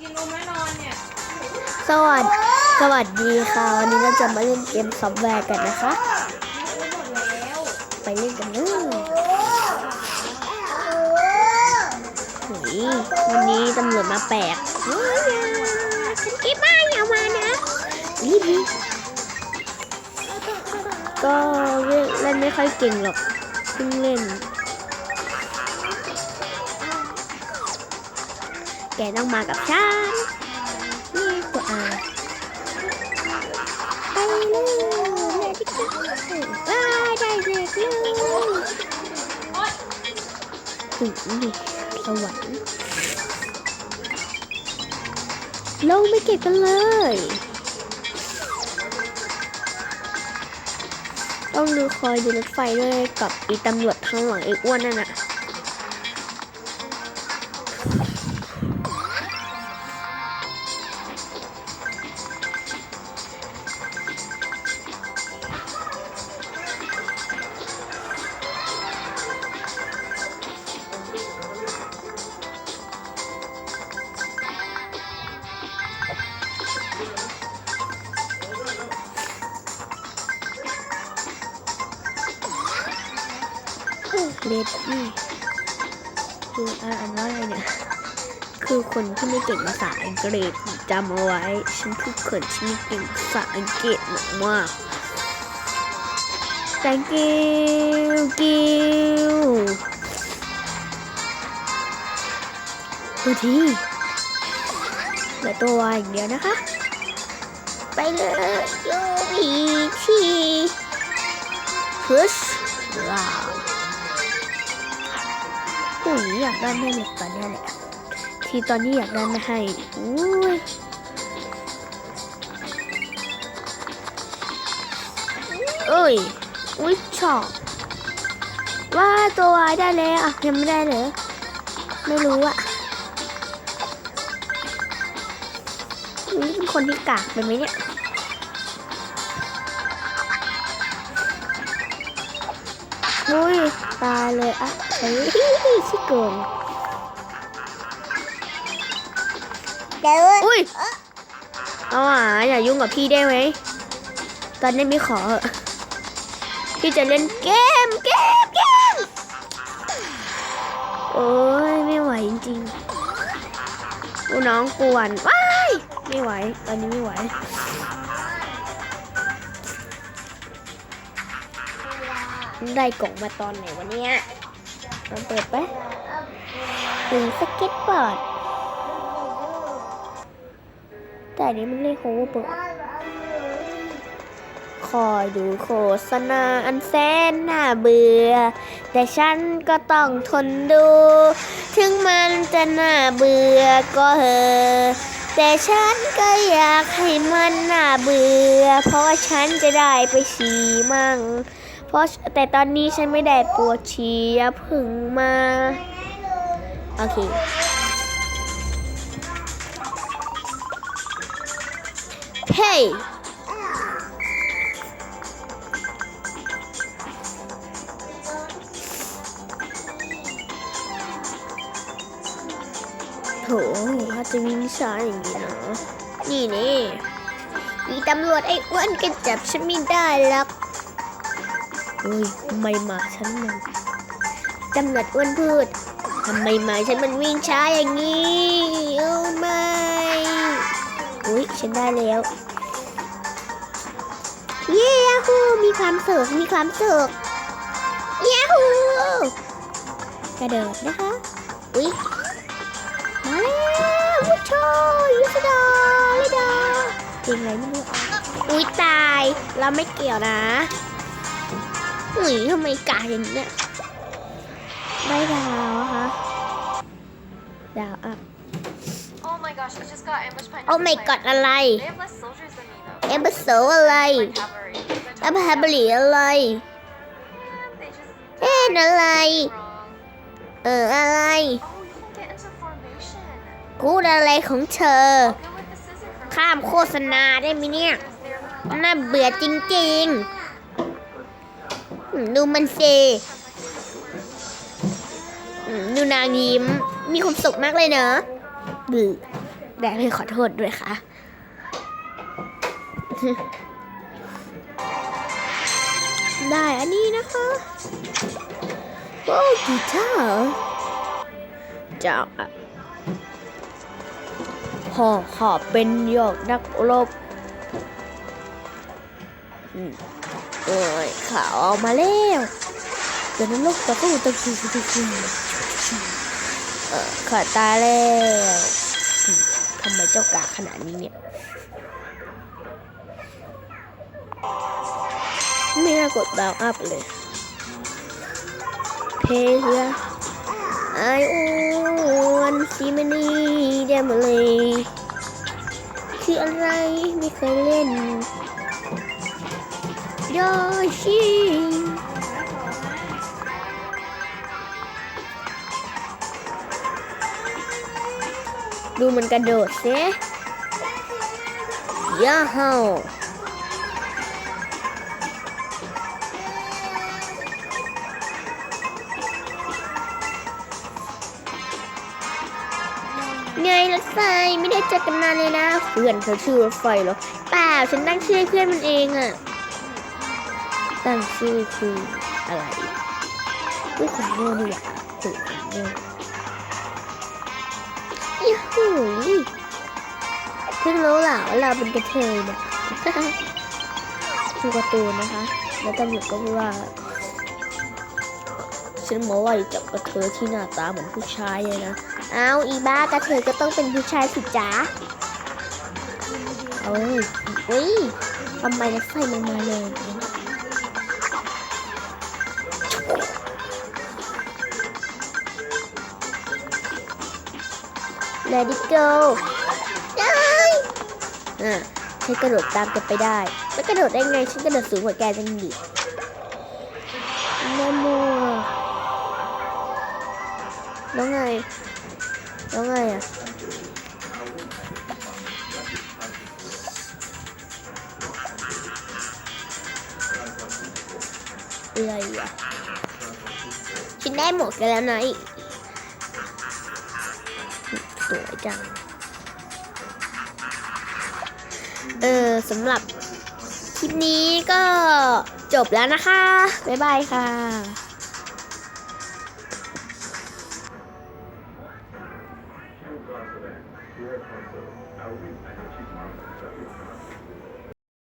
กินนมแล้วนอนเนี่ยสวัสดีสวัสดีค่ะ วันนี้เราจะมาเล่นเกมซอฟต์แวร์กันนะคะ ไปเล่นกันเลยเฮ้ยวันนี้ตำรวจมาแปลกเฮ้ยฉันเก็บบ้าอย่ามานะนี่ดิก็เล่นไม่ค่อยเก่งหรอกเพิ่งเล่น แกต้องมากับฉันนี่ตัวอาไปเลยแม่ที่กินว้าได้เด็กเลยถึงดิสวรรค์ลงไปเก็บกันเลย ต้องดูคอยดูรถไฟด้วยกับอีตำรวจข้างหลังไอ้อ้วนนั่นน่ะ เลดนี่คืออ่านว่าอะไรเนี่ย คือคนที่ไม่เก่งภาษาอังกฤษจำเอาไว้ ฉันคือคนที่ไม่เก่งภาษาอังกฤษมาก thank you you ตัวทีเหลือตัวอย่างเดียวนะคะ ไปเลยโยอีทีพุชว้า วอุ้ยอยากได้แม่เหล็กตอนนี้แหละ ที่ตอนนี้อยากได้ไม่ให้อุ้ยเอ้ยอุ้ยชอบว่าตัววายได้แล้วอะยังไม่ได้เหรอไม่รู้อะนี่เป็นคนที่กากไปไหมเนี่ยอุ้ยตายเลยอะ เฮ้ยชิโกงเดินอุ้ยเอาอะอย่ายุ่งกับพี่ได้ไหมตอนนี้ไม่ขอพี่จะเล่นเกมเกมเกมโอ้ยไม่ไหวจริงๆลูน้องกวนว้ายไม่ไหว ตอนนี้ไม่ไหวได้กล่องมาตอนไหนวันนี้ ลองเปิดไปถึงสเก็ตบอร์ดแต่นี้มันเรียกโฮเวอร์บอร์ดคอยดูโฆษณาอันแสนน่าเบื่อ แต่ฉันก็ต้องทนดู ถึงมันจะน่าเบื่อก็เหอะแต่ฉันก็อยากให้มันน่าเบื่อ เพราะว่าฉันจะได้ไปฉี่มั่ง ราะแต่ตอนนี้ฉันไม่ได้ปวดฉี่อยาเพึ่งมา โอเค เฮ้ยโถถ้าจะวิ่งช้าอย่างนี้นะ นี่นี่อีตำรวจไอ้อ้วนก็จับฉันไม่ได้หรอก ฮ้ยทำไมหมาฉันมันตำรวจอ้วนพูดทำไมหมาฉันมันวิ่งช้าอย่างนี้โอ้ไม่อุ้ยฉันได้แล้วเย้ฮูมีความสุขมีความสุขเย้ฮูกระโดดนะคะอุ้ยมาแล้ววุ้โชยุสดาลิดาเพลงไรไม่รู้อุ้ยตายเราไม่เกี่ยวนะ อุ้ยทำไมกาอย่างนี้ยได้ดาวอะคะดาวอะ Oh my gosh I just got ambushed by โอ้ไม่กดอะไร They have less soldiers than me though เอเบโซอะไร Like cavalry แอปแฮบลีอะไร They just เอ็นอะไร wrong เอออะไร Oh you can get into formation กูดอะไรของเธอ I'll go with the scissor for ข้ามโฆษณาได้ไหมเนี่ย They're น่าเบื่อจริงๆอืม ดูมันเซดูนางยิ้ม มีความสุขมากเลยเนอะเบื่อแดงเลยขอโทษด้วยค่ะ ได้อันนี้นะคะโอ้กีตาร์จากพ่อขอเป็นยอกนักรบอืม เอ้ยขาออกมาแล้วเดี๋ยวนั้นลูกตะกู้ตะกู้ตะกู้เออขาตายแล้วทำไมเจ้ากาขนาดนี้เนี่ยไม่น่ากดดาวอัพเลยเพเฮียไอโอนซีมานีเดมเลย คืออะไรไม่เคยเล่น โยชิดูมันกระโดดเสียย่าเฮาไงรถไฟไม่ได้เจอกันนานเลยนะ เพื่อนเธอชื่อรถไฟเหรอเปล่าฉันตั้งชื่อเพื่อนมันเองอะ ตั้งชื่อคืออะไรเพื่อนคนโง่นี่แหละเพื่อนคนโง่ยี่หูเพิ่งรู้หล่ะว่าเราเป็นกระเทยเนี่ยดูการ์ตูนนะคะ แล้วตำรวจก็พูดว่าฉันมาไล่จับกระเทยที่หน้าตาเหมือนผู้ชายเลยนะ เอาอีบ้ากระเทยก็ต้องเป็นผู้ชายสิจ๊ะเอาเลยอุ้ยทำไมรถไฟมันมาเลยเล ดี้โกได้อะฉันกระโดดตามแกไปได้แล้วกระโดดได้ไงฉันกระโดดสูงกว่าแกจังดิแม่มัวแล้วไงแล้วไงอะอะไรอะฉันได้หมวกกันแล้วนะอีก วยจัง เออสำหรับคลิปนี้ก็จบแล้วนะคะ บ๊ายบายค่ะ